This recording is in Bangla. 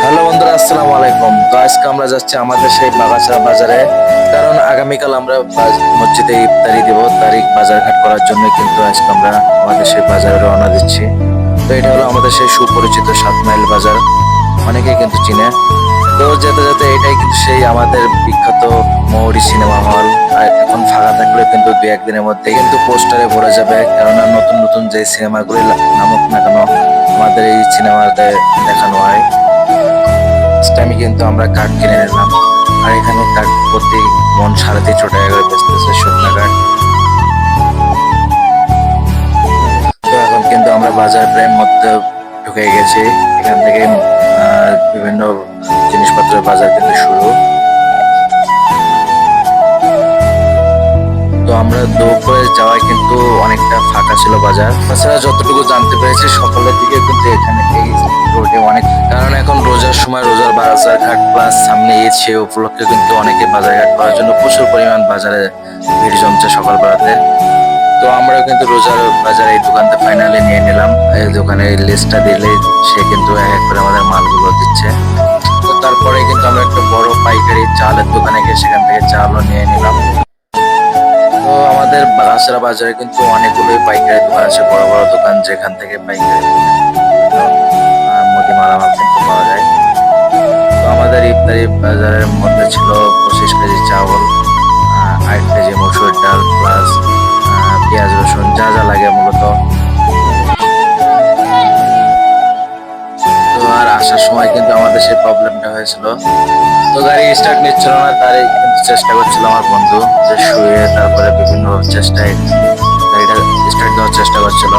হ্যালো বন্ধুরা, আসসালামু আলাইকুম। আজকে আমরা যাচ্ছি আমাদের সেই বাগাছড়া বাজারে। কারণ আগামীকাল আমরা মসজিদে ইফতারি দেব। তারিখ বাজারঘাট করার জন্য কিন্তু আজকে আমরা আমাদের সেই বাজারে রওনা দিচ্ছি। তো এটা হলো আমাদের সেই সুপরিচিত সাত মাইল বাজার। অনেকেই কিন্তু চিনে। তো যেতে যেতে এটাই কিন্তু সেই আমাদের বিখ্যাত মৌরি সিনেমা হল। আর এখন ফাঁকা থাকলে কিন্তু দু একদিনের মধ্যে কিন্তু পোস্টারে ভরে যাবে। কেননা নতুন যে সিনেমাগুলি নামক না কেন আমাদের এই সিনেমাতে দেখানো হয় time কিন্তু আমরা কাঠ কিনে নিলাম। আর এখানে কাঠ প্রতি মন সাড়ে তিনশো টাকা করে বেচতেছে শুকনা কাঠ এখন কিন্তু আমরা বাজার প্রায় মধ্যে ঢুকে গেছি। এখান থেকে বিভিন্ন জিনিসপত্রের বাজার কিন্তু শুরু। আমরা দুপুরে যাওয়ায় কিন্তু অনেকটা ফাঁকা ছিল বাজার। তাছাড়া যতটুকু জানতে পেরেছি, সকালের দিকে কিন্তু এখানে এই রোডে অনেক কারণ এখন রোজার সময় রোজার বাজার ঘাট প্লাস সামনে ঈদ সে উপলক্ষে কিন্তু অনেকে বাজার ঘাট করার জন্য প্রচুর পরিমাণ বাজারে ভিড় জমছে সকালবেলাতে। তো আমরা কিন্তু রোজার বাজারে এই দোকানটা ফাইনালি নিয়ে নিলাম। এই দোকানে লিস্টটা দিলে সে কিন্তু এক এক করে আমাদের মালগুলো দিচ্ছে। তো তারপরে কিন্তু আমরা একটা বড় পাইকারি চালের দোকানে গিয়ে সেখান থেকে চালও নিয়ে নিলাম। আমাদের বাগাসরা বাজারে কিন্তু অনেকগুলোই পাইকারি দোকান আছে, বড় বড় দোকান যেখান থেকে পাইকারি মুদি মালামাল কিন্তু পাওয়া যায়। তো আমাদের ইফতারি বাজারের মধ্যে ছিল পঁচিশ কেজি চাউল আট কেজি মসুর ডাল প্লাস পেঁয়াজ রসুন, যা যা লাগে মূলত। তো আর আসার সময় কিন্তু আমাদের সেই প্রবলেমটা হয়েছিল। তো গাড়ি স্টার্ট নিচ্ছিল না, তারই চেষ্টা করছিল আমার বন্ধু যে শুয়ে তারপরে বিভিন্ন চেষ্টায় গাড়িটা স্টার্ট দেওয়ার চেষ্টা করছিল